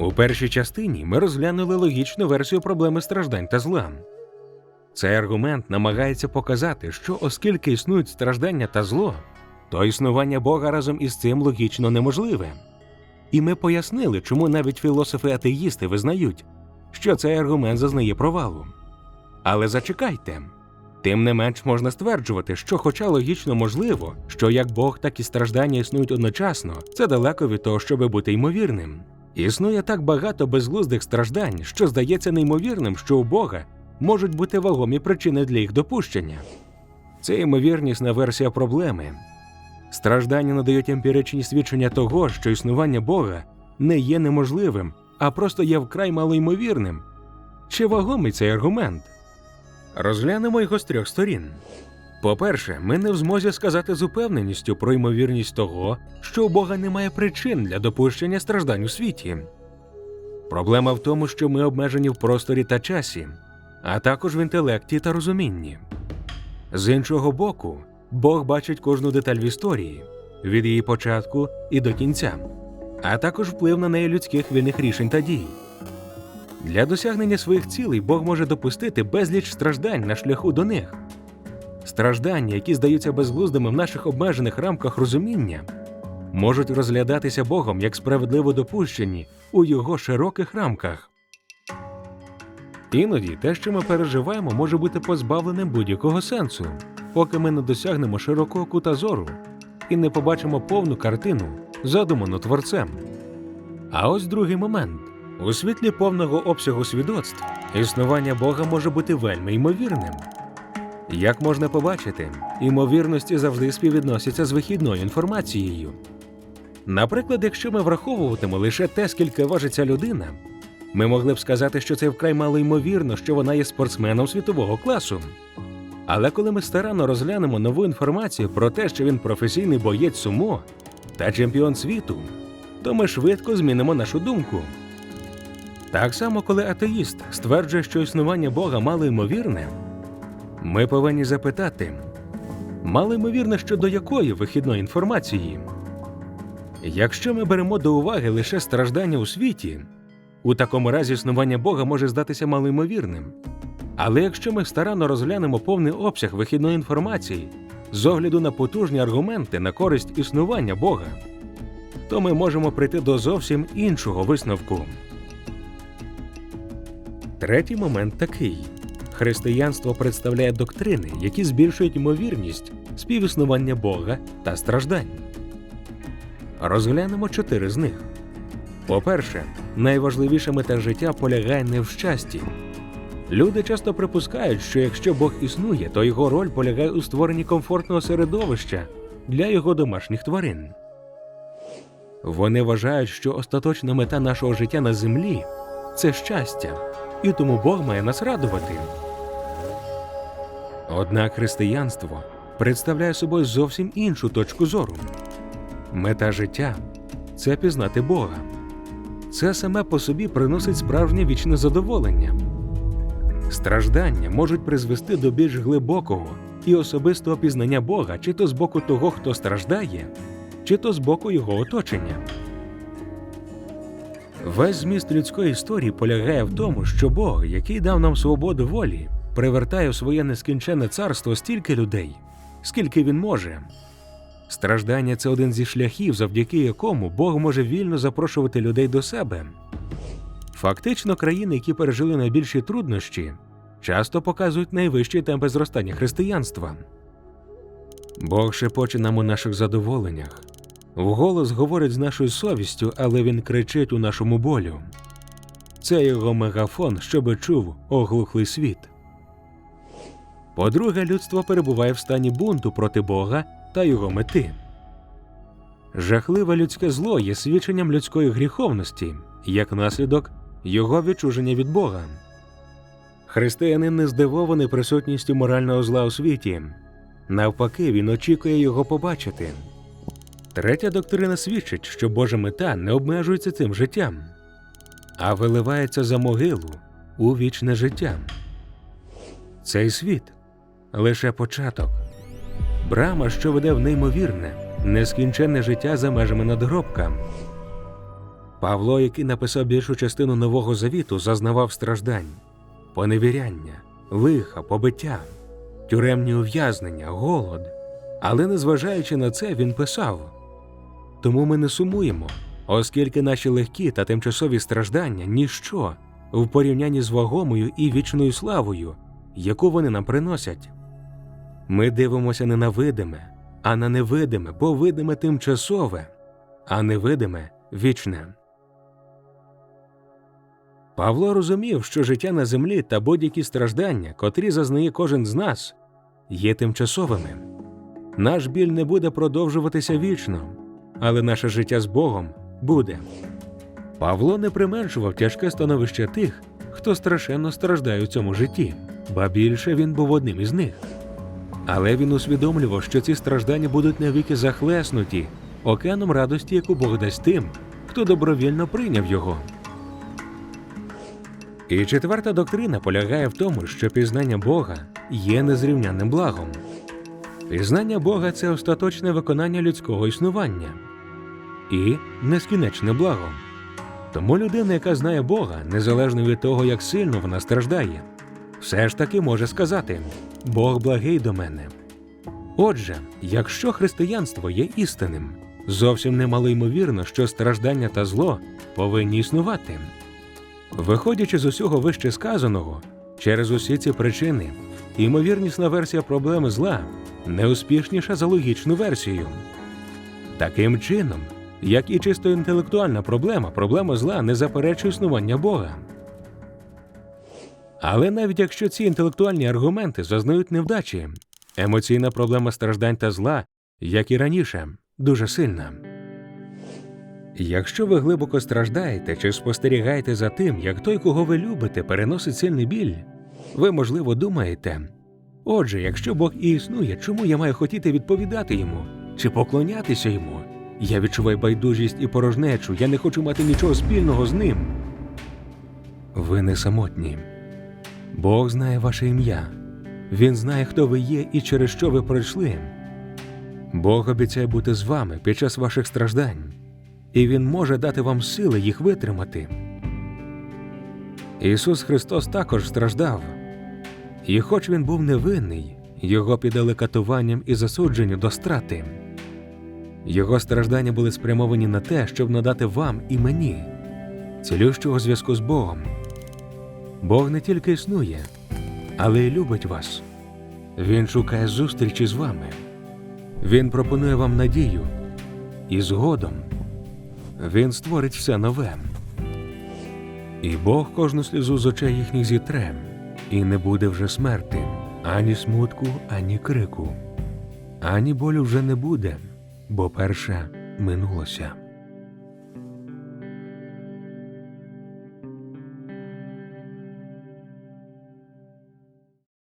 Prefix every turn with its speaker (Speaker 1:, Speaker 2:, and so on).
Speaker 1: У першій частині ми розглянули логічну версію проблеми страждань та зла. Цей аргумент намагається показати, що оскільки існують страждання та зло, то існування Бога разом із цим логічно неможливе. І ми пояснили, чому навіть філософи-атеїсти визнають, що цей аргумент зазнає провалу. Але зачекайте. Тим не менш можна стверджувати, що, хоча логічно можливо, що як Бог, так і страждання існують одночасно, це далеко від того, щоби бути ймовірним. Існує так багато безглуздих страждань, що здається неймовірним, що у Бога можуть бути вагомі причини для їх допущення. Це ймовірнісна версія проблеми. Страждання надають емпіричні свідчення того, що існування Бога не є неможливим, а просто є вкрай малоймовірним. Чи вагомий цей аргумент? Розглянемо його з трьох сторін. По-перше, ми не в змозі сказати з упевненістю про ймовірність того, що у Бога немає причин для допущення страждань у світі. Проблема в тому, що ми обмежені в просторі та часі, а також в інтелекті та розумінні. З іншого боку, Бог бачить кожну деталь в історії від її початку і до кінця, а також вплив на неї людських вільних рішень та дій. Для досягнення своїх цілей Бог може допустити безліч страждань на шляху до них. Страждання, які здаються безглуздими в наших обмежених рамках розуміння, можуть розглядатися Богом як справедливо допущені у його широких рамках. Іноді те, що ми переживаємо, може бути позбавленим будь-якого сенсу, поки ми не досягнемо широкого кута зору і не побачимо повну картину, задуману творцем. А ось другий момент. У світлі повного обсягу свідоцтв існування Бога може бути вельми ймовірним. Як можна побачити, ймовірності завжди співвідносяться з вихідною інформацією. Наприклад, якщо ми враховуватимо лише те, скільки важить ця людина, ми могли б сказати, що це вкрай мало ймовірно, що вона є спортсменом світового класу. Але коли ми старанно розглянемо нову інформацію про те, що він професійний боєць сумо та чемпіон світу, то ми швидко змінимо нашу думку. Так само, коли атеїст стверджує, що існування Бога мало ймовірне, ми повинні запитати, мало ймовірне щодо якої вихідної інформації? Якщо ми беремо до уваги лише страждання у світі, у такому разі існування Бога може здатися малоймовірним. Але якщо ми старанно розглянемо повний обсяг вихідної інформації з огляду на потужні аргументи на користь існування Бога, то ми можемо прийти до зовсім іншого висновку. Третій момент такий: християнство представляє доктрини, які збільшують ймовірність співіснування Бога та страждань. Розглянемо чотири з них. По-перше, найважливіша мета життя полягає не в щасті. Люди часто припускають, що якщо Бог існує, то його роль полягає у створенні комфортного середовища для його домашніх тварин. Вони вважають, що остаточна мета нашого життя на землі це щастя, і тому Бог має нас радувати. Однак християнство представляє собою зовсім іншу точку зору. Мета життя це пізнати Бога. Це саме по собі приносить справжнє вічне задоволення. Страждання можуть призвести до більш глибокого і особистого пізнання Бога, чи то з боку того, хто страждає, чи то з боку його оточення. Весь зміст людської історії полягає в тому, що Бог, який дав нам свободу волі, привертає у своє нескінченне царство стільки людей, скільки він може. Страждання це один зі шляхів, завдяки якому Бог може вільно запрошувати людей до себе. Фактично, країни, які пережили найбільші труднощі, часто показують найвищі темпи зростання християнства. Бог шепоче нам у наших задоволеннях, вголос говорить з нашою совістю, але він кричить у нашому болю. Це його мегафон, щоби чув оглухлий світ. По-друге, людство перебуває в стані бунту проти Бога та його мети. Жахливе людське зло є свідченням людської гріховності, як наслідок його відчуження від Бога. Християнин не здивований присутністю морального зла у світі. Навпаки, він очікує його побачити. Третя доктрина свідчить, що Божа мета не обмежується цим життям, а виливається за могилу у вічне життя. Цей світ лише початок, брама, що веде в неймовірне, нескінченне життя за межами надгробка. Павло, який написав більшу частину Нового Завіту, зазнавав страждань, поневіряння, лиха, побиття, тюремні ув'язнення, голод. Але незважаючи на це, він писав тому ми не сумуємо, оскільки наші легкі та тимчасові страждання ніщо в порівнянні з вагомою і вічною славою, яку вони нам приносять. Ми дивимося не на видиме, а на невидиме, бо видиме тимчасове, а невидиме вічне. Павло розумів, що життя на землі та будь-які страждання, котрі зазнає кожен з нас, є тимчасовими. Наш біль не буде продовжуватися вічно, але наше життя з Богом буде. Павло не применшував тяжке становище тих, хто страшенно страждає у цьому житті, ба більше він був одним із них. Але він усвідомлював, що ці страждання будуть навіки захлеснуті океаном радості, яку Бог дасть тим, хто добровільно прийняв його. І четверта доктрина полягає в тому, що пізнання Бога є незрівнянним благом. Пізнання Бога це остаточне виконання людського існування і нескінченне благо. Тому людина, яка знає Бога, незалежно від того, як сильно вона страждає, все ж таки може сказати Бог благий до мене. Отже, якщо християнство є істинним, зовсім немало ймовірно, що страждання та зло повинні існувати. Виходячи з усього вище сказаного, через усі ці причини, ймовірнісна версія проблеми зла неуспішніша за логічну версію. Таким чином, як і чисто інтелектуальна проблема, проблема зла не заперечує існування Бога. Але навіть якщо ці інтелектуальні аргументи зазнають невдачі, емоційна проблема страждань та зла, як і раніше, дуже сильна. Якщо ви глибоко страждаєте чи спостерігаєте за тим, як той, кого ви любите, переносить сильний біль, ви, можливо, думаєте. Отже, якщо Бог і існує, чому я маю хотіти відповідати йому чи поклонятися йому? Я відчуваю байдужість і порожнечу, я не хочу мати нічого спільного з ним. Ви не самотні. Бог знає ваше ім'я. Він знає, хто ви є і через що ви пройшли. Бог обіцяє бути з вами під час ваших страждань, і Він може дати вам сили їх витримати. Ісус Христос також страждав, і хоч він був невинний, його піддали катуванням і засудженню до страти. Його страждання були спрямовані на те, щоб надати вам і мені цілющого зв'язку з Богом. Бог не тільки існує, але й любить вас. Він шукає зустрічі з вами. Він пропонує вам надію, і згодом він створить все нове. І Бог кожну сльозу з очей їхніх зітре, і не буде вже смерти, ані смутку, ані крику, ані болю вже не буде, бо перше минулося.